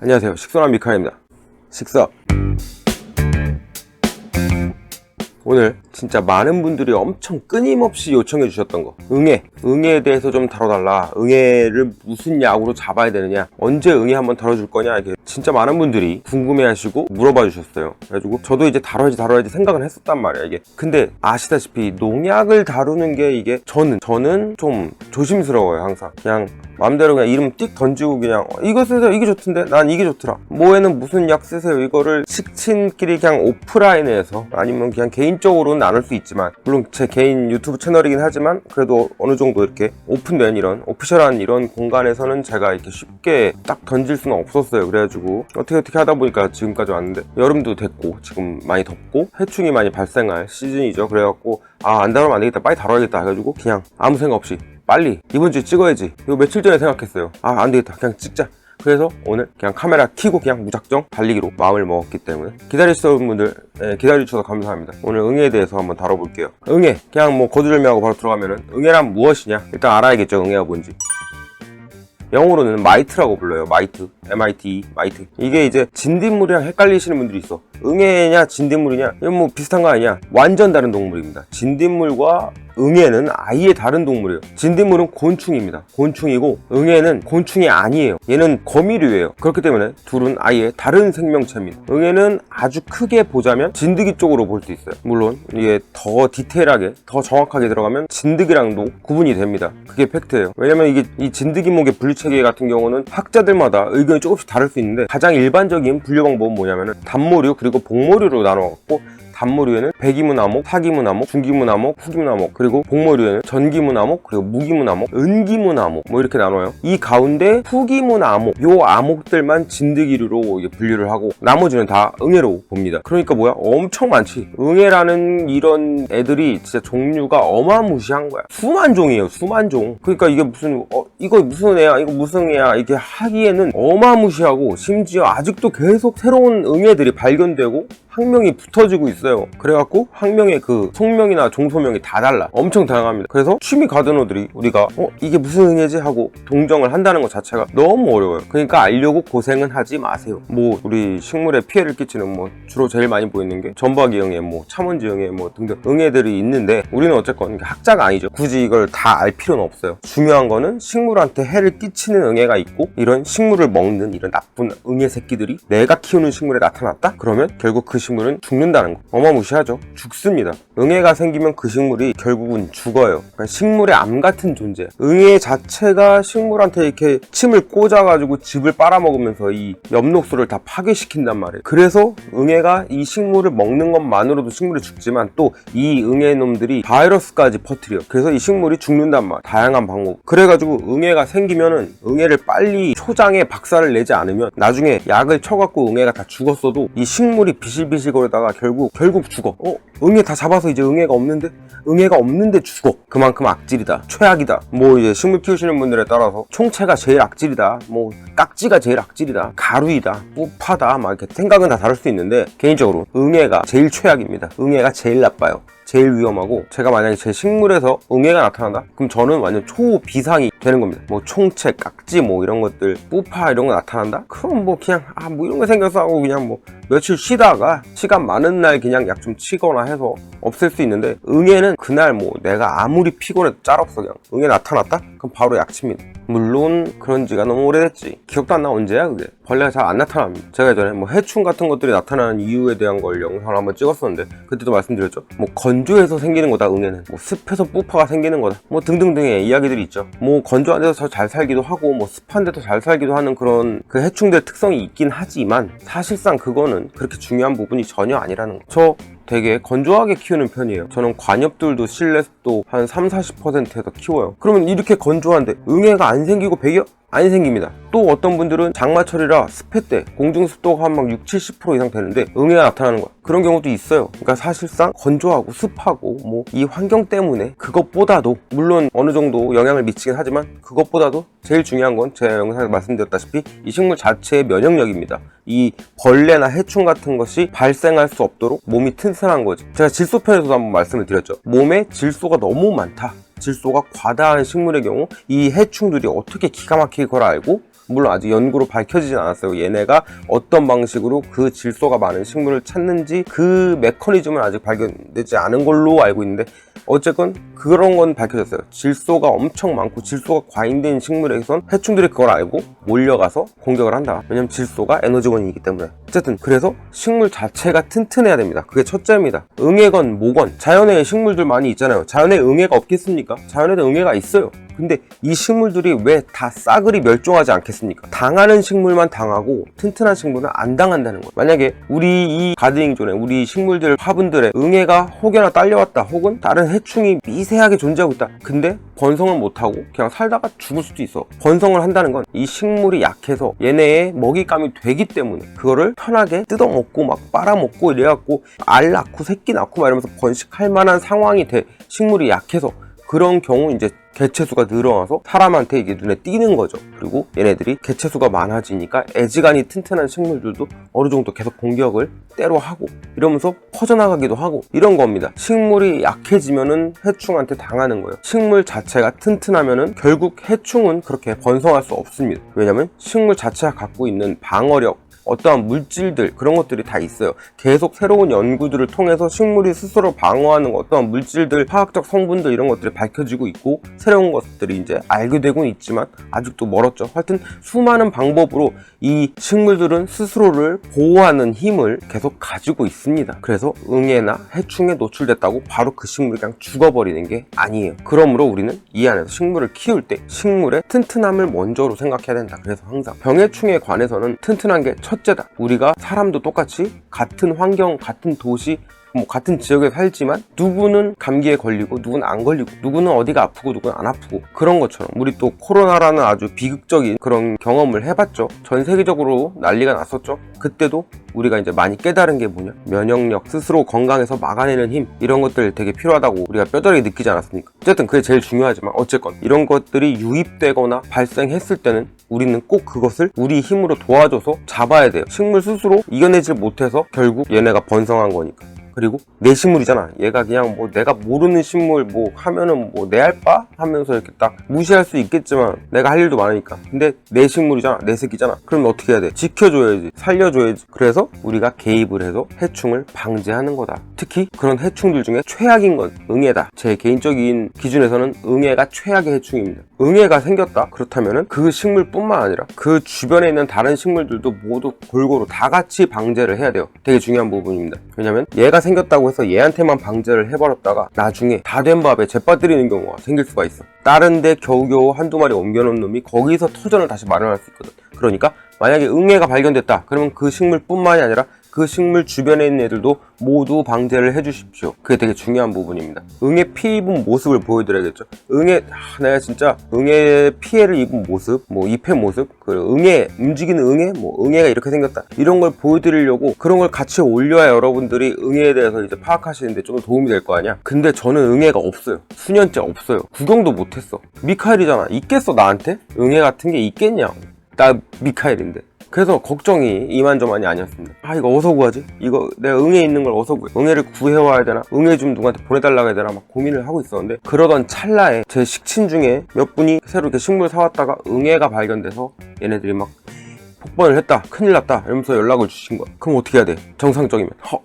안녕하세요. 식선한 미카입니다. 식사. 오늘 진짜 많은 분들이 엄청 끊임없이 요청해 주셨던 거. 응애. 응애에 대해서 좀 다뤄달라. 응애를 무슨 약으로 잡아야 되느냐. 언제 응애 한번 다뤄줄 거냐. 이게 진짜 많은 분들이 궁금해하시고 물어봐 주셨어요. 그래가지고 저도 이제 다뤄야지 다뤄야지 생각은 했었단 말이야 이게. 근데 아시다시피 농약을 다루는 게 이게 저는 저는 좀 조심스러워요 항상. 그냥 마음대로 그냥 이름 띡 던지고 그냥 어, 이거 쓰세요. 이게 좋던데. 난 이게 좋더라. 뭐에는 무슨 약 쓰세요. 이거를 식친끼리 그냥 오프라인에서 아니면 그냥 개인 적으로 나눌 수 있지만 물론 제 개인 유튜브 채널이긴 하지만 그래도 어느 정도 이렇게 오픈된 이런 오피셜한 이런 공간에서는 제가 이렇게 쉽게 딱 던질 수는 없었어요. 그래가지고 어떻게 어떻게 하다 보니까 지금까지 왔는데 여름도 됐고 지금 많이 덥고 해충이 많이 발생할 시즌이죠. 그래갖고 아 안 다루면 안 되겠다. 빨리 다뤄야겠다 해가지고 그냥 아무 생각 없이 빨리 이번 주에 찍어야지. 이거 며칠 전에 생각했어요. 아 안 되겠다. 그냥 찍자 그래서 오늘 그냥 카메라 켜고 그냥 무작정 달리기로 마음을 먹었기 때문에 기다리시던 분들 예, 기다려주셔서 감사합니다. 오늘 응애에 대해서 한번 다뤄볼게요. 응애 그냥 뭐 거두절미하고 바로 들어가면은 응애란 무엇이냐? 일단 알아야겠죠 응애가 뭔지 영어로는 마이트라고 불러요. 마이트. M-I-T, 마이트. 이게 이제 진딧물이랑 헷갈리시는 분들이 있어. 응애냐, 진딧물이냐? 이건 뭐 비슷한 거 아니냐? 완전 다른 동물입니다. 진딧물과 응애는 아예 다른 동물이에요. 진딧물은 곤충입니다. 곤충이고 응애는 곤충이 아니에요. 얘는 거미류예요. 그렇기 때문에 둘은 아예 다른 생명체입니다. 응애는 아주 크게 보자면 진드기 쪽으로 볼 수 있어요. 물론 이게 더 디테일하게, 더 정확하게 들어가면 진드기랑도 구분이 됩니다. 그게 팩트예요. 왜냐면 이게 이 진드기목의 분류 체계 같은 경우는 학자들마다 의견이 조금씩 다를 수 있는데 가장 일반적인 분류 방법은 뭐냐면은 단모류 그리고 복모류로 나눠갖고 단모류에는 배기문암목, 사기문암목, 중기문암목, 후기문암목 그리고 복모류에는 전기문암목, 그리고 무기문암목, 은기문암목 뭐 이렇게 나눠요. 이 가운데 후기문암목 요 암목들만 진드기류로 분류를 하고 나머지는 다 응애로 봅니다. 그러니까 뭐야? 엄청 많지. 응애라는 이런 애들이 진짜 종류가 어마무시한 거야. 수만 종이에요. 수만 종. 그러니까 이게 무슨 어 이거 무슨 애야? 이거 무슨 애야? 이렇게 하기에는 어마무시하고 심지어 아직도 계속 새로운 응애들이 발견되고 학명이 붙어지고 있어요. 그래갖고 학명의 그 속명이나 종소명이 다 달라. 엄청 다양합니다. 그래서 취미 가드너들이 우리가 어 이게 무슨 응애지 하고 동정을 한다는 것 자체가 너무 어려워요. 그러니까 알려고 고생은 하지 마세요. 뭐 우리 식물에 피해를 끼치는 뭐 주로 제일 많이 보이는 게 전박이 응애, 뭐 참원지 응애, 뭐 등등 응애들이 있는데 우리는 어쨌건 학자가 아니죠. 굳이 이걸 다 알 필요는 없어요. 중요한 거는 식물 한테 해를 끼치는 응애가 있고 이런 식물을 먹는 이런 나쁜 응애 새끼들이 내가 키우는 식물에 나타났다? 그러면 결국 그 식물은 죽는다는 거. 어마무시하죠. 죽습니다. 응애가 생기면 그 식물이 결국은 죽어요. 그러니까 식물의 암 같은 존재. 응애 자체가 식물한테 이렇게 침을 꽂아가지고 즙을 빨아먹으면서 이 엽록소를 다 파괴시킨단 말이에요. 그래서 응애가 이 식물을 먹는 것만으로도 식물이 죽지만 또 이 응애 놈들이 바이러스까지 퍼뜨려. 그래서 이 식물이 죽는단 말. 다양한 방법. 그래가지고 응애가 생기면은 응애를 빨리 초장에 박살을 내지 않으면 나중에 약을 쳐갖고 응애가 다 죽었어도 이 식물이 비실비실거리다가 결국 결국 죽어. 어? 응애 다 잡아서 이제 응애가 없는데 응애가 없는데 죽어. 그만큼 악질이다. 최악이다. 뭐 이제 식물 키우시는 분들에 따라서 총체가 제일 악질이다. 뭐 깍지가 제일 악질이다. 가루이다. 뿌파다. 막 이렇게 생각은 다 다를 수 있는데 개인적으로 응애가 제일 최악입니다. 응애가 제일 나빠요. 제일 위험하고 제가 만약에 제 식물에서 응애가 나타난다? 그럼 저는 완전 초비상이 되는 겁니다. 뭐 총체, 깍지 뭐 이런 것들, 뿌파 이런 거 나타난다? 그럼 뭐 그냥 아 뭐 이런 거 생겨서 하고 그냥 뭐 며칠 쉬다가 시간 많은 날 그냥 약 좀 치거나 해서 없앨 수 있는데 응애는 그날 뭐 내가 아무리 피곤해도 짤 없어 그냥 응애 나타났다? 그럼 바로 약 칩니다. 물론 그런 지가 너무 오래됐지. 기억도 안 나 언제야 그게. 벌레가 잘 안 나타납니다. 제가 예전에 뭐 해충 같은 것들이 나타나는 이유에 대한 걸 영상을 한번 찍었었는데 그때도 말씀드렸죠. 뭐 건조해서 생기는 거다 응애는. 뭐 습해서 뿌파가 생기는 거다. 뭐 등등등의 이야기들이 있죠. 뭐 건조한 데서 잘 살기도 하고 뭐 습한 데서 잘 살기도 하는 그런 그 해충들 특성이 있긴 하지만 사실상 그거는 그렇게 중요한 부분이 전혀 아니라는 거. 저 되게 건조하게 키우는 편이에요. 저는 관엽들도 실내 습도 한 3, 40%에서 키워요. 그러면 이렇게 건조한데 응애가 안 생기고 배겨? 안 생깁니다. 또 어떤 분들은 장마철이라 습해 때 공중 습도가 한 막 6, 70% 이상 되는데 응애가 나타나는 거야. 그런 경우도 있어요. 그러니까 사실상 건조하고 습하고 뭐 이 환경 때문에 그것보다도 물론 어느 정도 영향을 미치긴 하지만 그것보다도 제일 중요한 건 제가 영상에서 말씀드렸다시피 이 식물 자체의 면역력입니다. 이 벌레나 해충 같은 것이 발생할 수 없도록 몸이 튼튼한 거지. 제가 질소편에서도 한번 말씀을 드렸죠. 몸에 질소가 너무 많다. 질소가 과다한 식물의 경우 이 해충들이 어떻게 기가 막히게 그걸 알고 물론 아직 연구로 밝혀지진 않았어요. 얘네가 어떤 방식으로 그 질소가 많은 식물을 찾는지 그 메커니즘은 아직 발견되지 않은 걸로 알고 있는데 어쨌건 그런 건 밝혀졌어요. 질소가 엄청 많고 질소가 과잉된 식물에선 해충들이 그걸 알고 몰려가서 공격을 한다. 왜냐면 질소가 에너지원이기 때문에. 어쨌든 그래서 식물 자체가 튼튼해야 됩니다. 그게 첫째입니다. 응애건 뭐건 자연에 식물들 많이 있잖아요. 자연에 응애가 없겠습니까? 자연에도 응애가 있어요. 근데 이 식물들이 왜 다 싸그리 멸종하지 않겠습니까? 당하는 식물만 당하고 튼튼한 식물은 안 당한다는 거예요. 만약에 우리 이 가드닝존에 우리 식물들 화분들에 응애가 혹여나 딸려왔다 혹은 다른 해충이 미세하게 존재하고 있다. 근데 번성을 못하고 그냥 살다가 죽을 수도 있어. 번성을 한다는 건 이 식물이 약해서 얘네의 먹잇감이 되기 때문에 그거를 편하게 뜯어먹고 막 빨아먹고 이래갖고 알 낳고 새끼 낳고 막 이러면서 번식할 만한 상황이 돼. 식물이 약해서 그런 경우 이제 개체수가 늘어나서 사람한테 이게 눈에 띄는 거죠. 그리고 얘네들이 개체수가 많아지니까 애지간히 튼튼한 식물들도 어느 정도 계속 공격을 때로 하고 이러면서 퍼져나가기도 하고 이런 겁니다. 식물이 약해지면은 해충한테 당하는 거예요. 식물 자체가 튼튼하면은 결국 해충은 그렇게 번성할 수 없습니다. 왜냐면 식물 자체가 갖고 있는 방어력 어떠한 물질들 그런 것들이 다 있어요. 계속 새로운 연구들을 통해서 식물이 스스로 방어하는 어떠한 물질들, 화학적 성분들 이런 것들이 밝혀지고 있고 새로운 것들이 이제 알게 되고는 있지만 아직도 멀었죠. 하여튼 수많은 방법으로 이 식물들은 스스로를 보호하는 힘을 계속 가지고 있습니다. 그래서 응애나 해충에 노출됐다고 바로 그 식물이 그냥 죽어버리는 게 아니에요. 그러므로 우리는 이 안에서 식물을 키울 때 식물의 튼튼함을 먼저로 생각해야 된다. 그래서 항상 병해충에 관해서는 튼튼한 게첫 째다. 우리가 사람도 똑같이 같은 환경, 같은 도시, 뭐 같은 지역에 살지만 누구는 감기에 걸리고 누구는 안 걸리고 누구는 어디가 아프고 누구는 안 아프고 그런 것처럼 우리 또 코로나라는 아주 비극적인 그런 경험을 해봤죠. 전 세계적으로 난리가 났었죠. 그때도 우리가 이제 많이 깨달은 게 뭐냐 면역력 스스로 건강해서 막아내는 힘 이런 것들 되게 필요하다고 우리가 뼈저리게 느끼지 않았습니까 어쨌든 그게 제일 중요하지만 어쨌건 이런 것들이 유입되거나 발생했을 때는 우리는 꼭 그것을 우리 힘으로 도와줘서 잡아야 돼요 식물 스스로 이겨내질 못해서 결국 얘네가 번성한 거니까 그리고 내 식물이잖아. 얘가 그냥 뭐 내가 모르는 식물 뭐 하면은 뭐내 알바 하면서 이렇게 딱 무시할 수 있겠지만 내가 할 일도 많으니까. 근데 내 식물이잖아. 내 새끼잖아. 그러면 어떻게 해야 돼? 지켜줘야지. 살려줘야지. 그래서 우리가 개입을 해서 해충을 방지하는 거다. 특히 그런 해충들 중에 최악인 건 응애다. 제 개인적인 기준에서는 응애가 최악의 해충입니다. 응애가 생겼다. 그렇다면은 그 식물뿐만 아니라 그 주변에 있는 다른 식물들도 모두 골고루 다 같이 방제를 해야 돼요. 되게 중요한 부분입니다. 왜냐면 얘가 생겼다고 해서 얘한테만 방제를 해버렸다가 나중에 다 된 밥에 재빠뜨리는 경우가 생길 수가 있어. 다른 데 겨우겨우 한두 마리 옮겨놓은 놈이 거기서 터전을 다시 마련할 수 있거든. 그러니까 만약에 응애가 발견됐다. 그러면 그 식물뿐만이 아니라 그 식물 주변에 있는 애들도 모두 방제를 해주십시오. 그게 되게 중요한 부분입니다. 응애 피 입은 모습을 보여드려야겠죠. 응애, 아, 내가 진짜 응애 피해를 입은 모습, 뭐 잎의 모습, 그 응애, 움직이는 응애, 뭐 응애가 이렇게 생겼다. 이런 걸 보여드리려고 그런 걸 같이 올려야 여러분들이 응애에 대해서 이제 파악하시는데 좀 도움이 될 거 아니야? 근데 저는 응애가 없어요. 수년째 없어요. 구경도 못했어. 미카엘이잖아. 있겠어, 나한테? 응애 같은 게 있겠냐고. 나 미카엘인데. 그래서 걱정이 이만저만이 아니었습니다. 아 이거 어디서 구하지? 이거 내가 응애 있는 걸 어디서 구해? 응애를 구해와야 되나? 응애 좀 누구한테 보내달라고 해야 되나? 막 고민을 하고 있었는데 그러던 찰나에 제 식친 중에 몇 분이 새로 이렇게 식물 사왔다가 응애가 발견돼서 얘네들이 막 폭번을 했다 큰일 났다 이러면서 연락을 주신 거야 그럼 어떻게 해야 돼? 정상적이면 허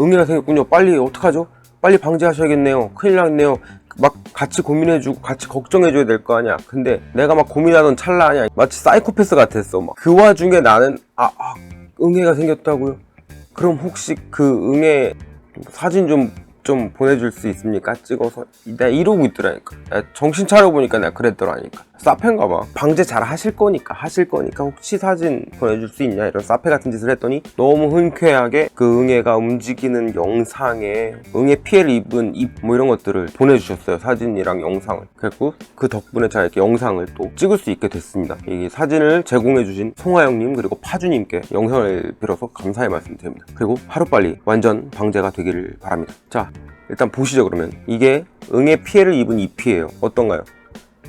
응애가 생겼군요 빨리 어떡하죠? 빨리 방지하셔야겠네요 큰일 났네요 막 같이 고민해주고 같이 걱정해줘야 될 거 아니야. 근데 내가 막 고민하던 찰나 아니야. 마치 사이코패스 같았어. 막. 그 와중에 나는 아, 아 응애가 생겼다고요? 그럼 혹시 그 응애 사진 좀 좀 보내줄 수 있습니까? 찍어서? 내가 이러고 있더라니까. 정신 차려보니까 내가 그랬더라니까. 사페인가 봐. 방제 잘 하실 거니까 하실 거니까 혹시 사진 보내줄 수 있냐? 이런 사페 같은 짓을 했더니 너무 흔쾌하게 그 응애가 움직이는 영상에 응애 피해를 입은 입 뭐 이런 것들을 보내주셨어요 사진이랑 영상을. 그래고 그 덕분에 제가 이렇게 영상을 또 찍을 수 있게 됐습니다. 이 사진을 제공해주신 송하영님 그리고 파주님께 영상을 빌어서 감사의 말씀드립니다. 그리고 하루빨리 완전 방제가 되기를 바랍니다. 자 일단 보시죠 그러면 이게 응애 피해를 입은 잎이에요 어떤가요?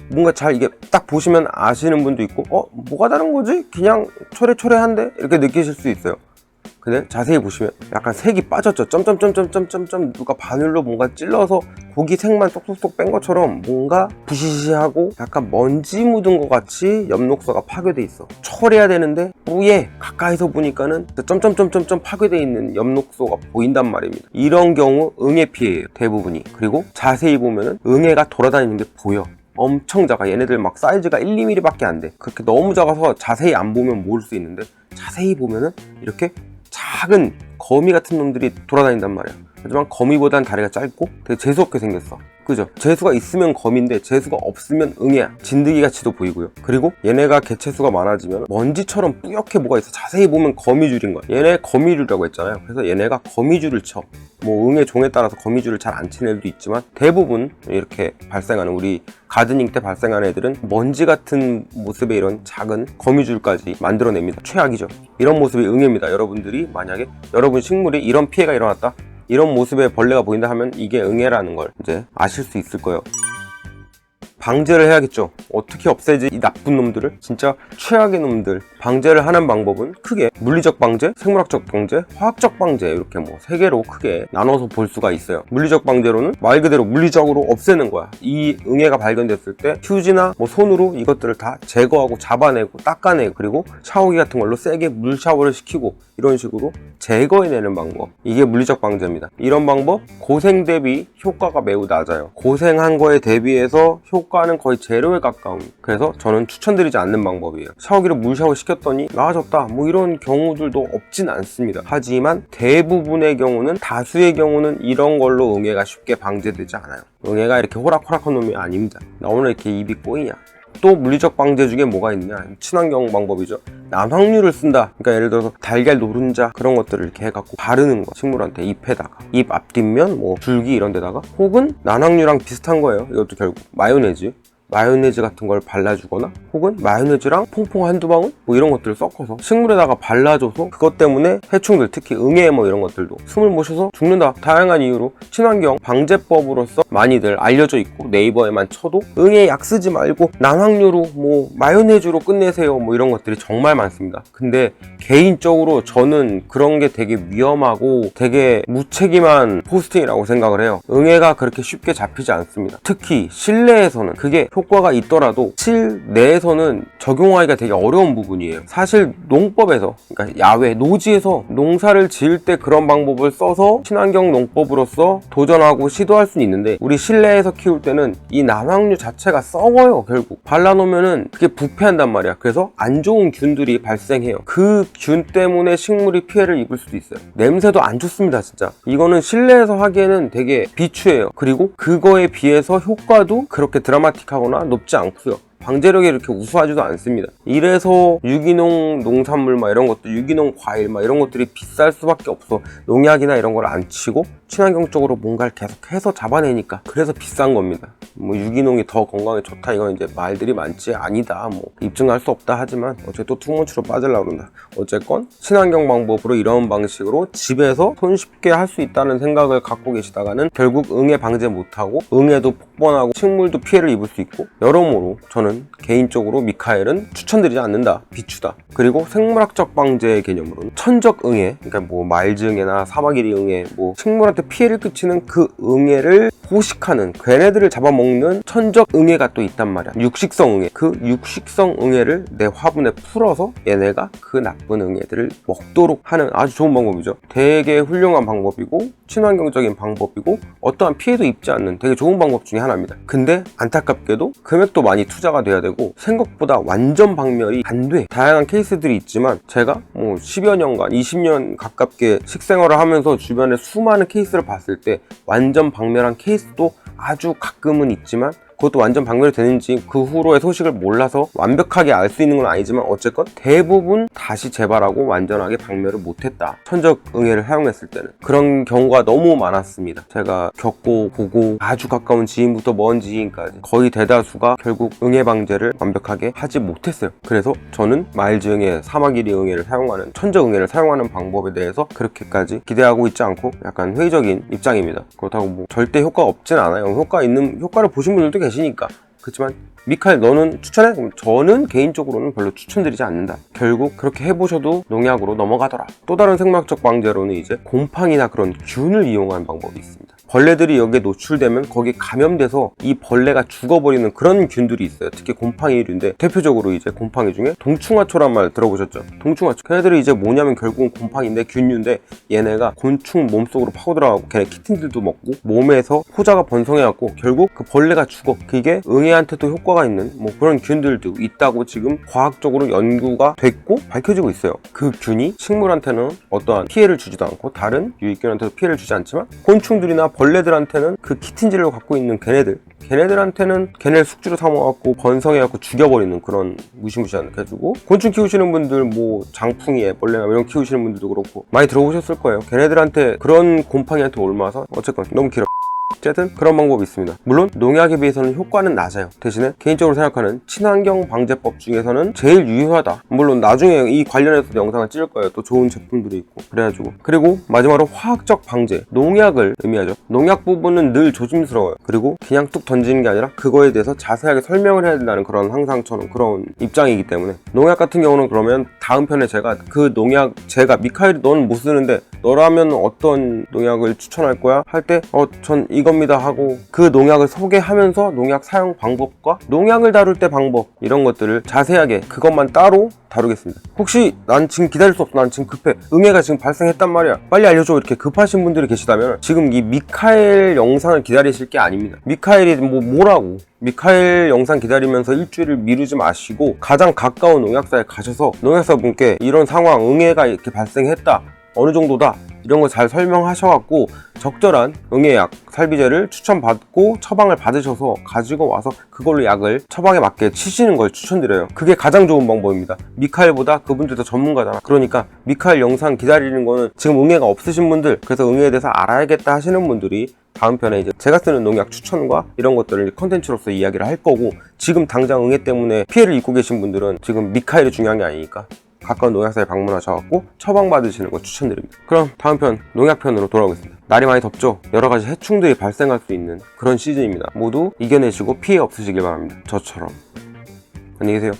뭔가 잘 이게 딱 보시면 아시는 분도 있고 어 뭐가 다른 거지? 그냥 초래초래한데 이렇게 느끼실 수 있어요 근데 자세히 보시면 약간 색이 빠졌죠. 점점점점점점점 누가 바늘로 뭔가 찔러서 고기 색만 쏙쏙쏙 뺀 것처럼 뭔가 부시시하고 약간 먼지 묻은 것 같이 엽록소가 파괴돼 있어. 처리해야 되는데 뿌예 가까이서 보니까는 점점점점점 파괴돼 있는 엽록소가 보인단 말입니다. 이런 경우 응애 피해예요. 대부분이. 그리고 자세히 보면은 응애가 돌아다니는 게 보여. 엄청 작아. 얘네들 막 사이즈가 1, 2mm밖에 안 돼. 그렇게 너무 작아서 자세히 안 보면 모를 수 있는데 자세히 보면은 이렇게 작은 거미 같은 놈들이 돌아다닌단 말이야. 하지만 거미보단 다리가 짧고 되게 재수없게 생겼어. 그죠? 재수가 있으면 거미인데 재수가 없으면 응애야. 진드기 같이도 보이고요. 그리고 얘네가 개체수가 많아지면 먼지처럼 뿌옇게 뭐가 있어. 자세히 보면 거미줄인 거야. 얘네 거미줄이라고 했잖아요. 그래서 얘네가 거미줄을 쳐. 뭐 응애 종에 따라서 거미줄을 잘 안 치는 애도 있지만 대부분 이렇게 발생하는 우리 가드닝 때 발생하는 애들은 먼지 같은 모습의 이런 작은 거미줄까지 만들어냅니다. 최악이죠. 이런 모습이 응애입니다. 여러분들이 만약에 여러분 식물이 이런 피해가 일어났다. 이런 모습의 벌레가 보인다 하면 이게 응애라는 걸 이제 아실 수 있을 거예요. 방제를 해야겠죠. 어떻게 없애지 이 나쁜 놈들을? 진짜 최악의 놈들. 방제를 하는 방법은 크게 물리적 방제, 생물학적 방제, 화학적 방제 이렇게 뭐 세 개로 크게 나눠서 볼 수가 있어요. 물리적 방제로는 말 그대로 물리적으로 없애는 거야. 이 응애가 발견됐을 때 휴지나 뭐 손으로 이것들을 다 제거하고 잡아내고 닦아내고 그리고 샤워기 같은 걸로 세게 물 샤워를 시키고 이런 식으로 제거해내는 방법. 이게 물리적 방제입니다. 이런 방법 고생 대비 효과가 매우 낮아요. 고생한 거에 대비해서 효과는 거의 제로에 가까운. 그래서 저는 추천드리지 않는 방법이에요. 샤워기로 물 샤워 시 켰더니 나아졌다. 뭐 이런 경우들도 없진 않습니다. 하지만 대부분의 경우는 다수의 경우는 이런 걸로 응애가 쉽게 방제되지 않아요. 응애가 이렇게 호락호락한 놈이 아닙니다. 나 오늘 이렇게 입이 꼬이냐? 또 물리적 방제 중에 뭐가 있냐 친환경 방법이죠 난황류를 쓴다 그러니까 예를 들어서 달걀 노른자 그런 것들을 이렇게 해갖고 바르는 거 식물한테 잎에다가 잎 앞뒷면 뭐 줄기 이런 데다가 혹은 난황류랑 비슷한 거예요 이것도 결국 마요네즈 마요네즈 같은 걸 발라주거나 혹은 마요네즈랑 퐁퐁 한두 방울? 뭐 이런 것들을 섞어서 식물에다가 발라줘서 그것 때문에 해충들 특히 응애 뭐 이런 것들도 숨을 못 쉬어서 죽는다. 다양한 이유로 친환경 방제법으로서 많이들 알려져 있고 네이버에만 쳐도 응애 약 쓰지 말고 난황류로 뭐 마요네즈로 끝내세요. 뭐 이런 것들이 정말 많습니다. 근데 개인적으로 저는 그런 게 되게 위험하고 되게 무책임한 포스팅이라고 생각을 해요. 응애가 그렇게 쉽게 잡히지 않습니다. 특히 실내에서는 그게 효과가 있더라도 실 내에서는 적용하기가 되게 어려운 부분이에요. 사실 농법에서, 그러니까 야외, 노지에서 농사를 지을 때 그런 방법을 써서 친환경 농법으로서 도전하고 시도할 수는 있는데 우리 실내에서 키울 때는 이 난황류 자체가 썩어요, 결국. 발라놓으면은 그게 부패한단 말이야. 그래서 안 좋은 균들이 발생해요. 그 균 때문에 식물이 피해를 입을 수도 있어요. 냄새도 안 좋습니다, 진짜. 이거는 실내에서 하기에는 되게 비추해요. 그리고 그거에 비해서 효과도 그렇게 드라마틱하 높지 않고요. 방제력이 이렇게 우수하지도 않습니다. 이래서 유기농 농산물 막 이런 것들, 유기농 과일 막 이런 것들이 비쌀 수밖에 없어. 농약이나 이런 걸 안 치고 친환경적으로 뭔가를 계속해서 잡아내니까 그래서 비싼 겁니다. 뭐 유기농이 더 건강에 좋다 이건 이제 말들이 많지 아니다 뭐 입증할 수 없다 하지만 또 투머치로 빠질라 그런다. 어쨌건 친환경 방법으로 이런 방식으로 집에서 손쉽게 할 수 있다는 생각을 갖고 계시다가는 결국 응애 방제 못하고 응애도 폭번하고 식물도 피해를 입을 수 있고 여러모로 저는 개인적으로 미카엘은 추천드리지 않는다. 비추다. 그리고 생물학적 방제 개념으로는 천적 응애 그러니까 뭐 말즈응애나 사마귀리 응애 뭐 식물한테 피해를 끼치는 그 응애를 포식하는 걔네들을 잡아먹는 천적 응애가 또 있단 말이야. 육식성 응애. 그 육식성 응애를 내 화분에 풀어서 얘네가 그 나쁜 응애들을 먹도록 하는 아주 좋은 방법이죠. 되게 훌륭한 방법이고 친환경적인 방법이고 어떠한 피해도 입지 않는 되게 좋은 방법 중에 하나입니다. 근데 안타깝게도 금액도 많이 투자가 돼야 되고 생각보다 완전 박멸이 안 돼. 다양한 케이스들이 있지만 제가 뭐 10여 년간 20년 가깝게 식생활을 하면서 주변에 수많은 케이스를 봤을 때 완전 박멸한 케이스도 아주 가끔은 있지만 그것도 완전 박멸이 되는지 그 후로의 소식을 몰라서 완벽하게 알 수 있는 건 아니지만 어쨌건 대부분 다시 재발하고 완전하게 박멸을 못했다. 천적 응애를 사용했을 때는 그런 경우가 너무 많았습니다. 제가 겪고 보고 아주 가까운 지인부터 먼 지인까지 거의 대다수가 결국 응애 방제를 완벽하게 하지 못했어요. 그래서 저는 마일즈 응애, 사마귀리 응애를 사용하는 천적 응애를 사용하는 방법에 대해서 그렇게까지 기대하고 있지 않고 약간 회의적인 입장입니다. 그렇다고 뭐 절대 효과 없진 않아요. 효과 있는 효과를 보신 분들도 계시니까. 그렇지만 미카엘 너는 추천해? 그럼 저는 개인적으로는 별로 추천드리지 않는다. 결국 그렇게 해보셔도 농약으로 넘어가더라. 또 다른 생물학적 방제로는 이제 곰팡이나 그런 균을 이용한 방법이 있습니다. 벌레들이 여기에 노출되면 거기에 감염돼서 이 벌레가 죽어버리는 그런 균들이 있어요. 특히 곰팡이류인데 대표적으로 이제 곰팡이 중에 동충하초란 말 들어보셨죠? 동충하초. 걔네들이 이제 뭐냐면 결국은 곰팡이인데 균류인데 얘네가 곤충 몸속으로 파고들어가고 걔네 키틴들도 먹고 몸에서 포자가 번성해갖고 결국 그 벌레가 죽어. 그게 응애한테도 효과가 있는 뭐 그런 균들도 있다고 지금 과학적으로 연구가 됐고 밝혀지고 있어요. 그 균이 식물한테는 어떠한 피해를 주지도 않고 다른 유익균한테도 피해를 주지 않지만 곤충들이나 벌 레들한테는 그 키틴질을 갖고 있는 걔네들. 걔네들한테는 걔네를 숙주로 삼아갖고 번성해갖고 죽여버리는 그런 무시무시한 해주고 곤충 키우시는 분들 뭐 장풍이 애벌레나 이런 키우시는 분들도 그렇고 많이 들어보셨을 거예요. 걔네들한테 그런 곰팡이한테 옮아서 어쨌건 너무 길어 어쨌든 그런 방법이 있습니다. 물론 농약에 비해서는 효과는 낮아요. 대신에 개인적으로 생각하는 친환경 방제법 중에서는 제일 유효하다. 물론 나중에 이 관련해서 영상을 찍을 거예요. 또 좋은 제품들이 있고 그래가지고 그리고 마지막으로 화학적 방제 농약을 의미하죠. 농약 부분은 늘 조심스러워요. 그리고 그냥 뚝 던지는 게 아니라 그거에 대해서 자세하게 설명을 해야 된다는 그런 항상 저는 그런 입장이기 때문에 농약 같은 경우는 그러면 다음 편에 제가 그 농약 제가 미카엘이 너는 못 쓰는데 너라면 어떤 농약을 추천할 거야 할 때 어 전 이겁니다 하고 그 농약을 소개하면서 농약 사용 방법과 농약을 다룰 때 방법 이런 것들을 자세하게 그것만 따로 다루겠습니다. 혹시 난 지금 기다릴 수 없어. 난 지금 급해. 응애가 지금 발생했단 말이야. 빨리 알려줘. 이렇게 급하신 분들이 계시다면 지금 이 미카엘 영상을 기다리실 게 아닙니다. 미카엘이 뭐 뭐라고? 미카엘 영상 기다리면서 일주일을 미루지 마시고 가장 가까운 농약사에 가셔서 농약사 분께 이런 상황 응애가 이렇게 발생했다. 어느 정도다. 이런 거 잘 설명하셔갖고 적절한 응애약, 살비제를 추천받고 처방을 받으셔서 가지고 와서 그걸로 약을 처방에 맞게 치시는 걸 추천드려요. 그게 가장 좋은 방법입니다. 미카엘보다 그분들 더 전문가잖아. 그러니까 미카엘 영상 기다리는 거는 지금 응애가 없으신 분들, 그래서 응애에 대해서 알아야겠다 하시는 분들이 다음 편에 이제 제가 쓰는 농약 추천과 이런 것들을 컨텐츠로서 이야기를 할 거고 지금 당장 응애 때문에 피해를 입고 계신 분들은 지금 미카엘이 중요한 게 아니니까 가까운 농약사에 방문하셔갖고 처방받으시는 거 추천드립니다. 그럼 다음 편 농약편으로 돌아오겠습니다. 날이 많이 덥죠? 여러 가지 해충들이 발생할 수 있는 그런 시즌입니다. 모두 이겨내시고 피해 없으시길 바랍니다. 저처럼. 안녕히 계세요.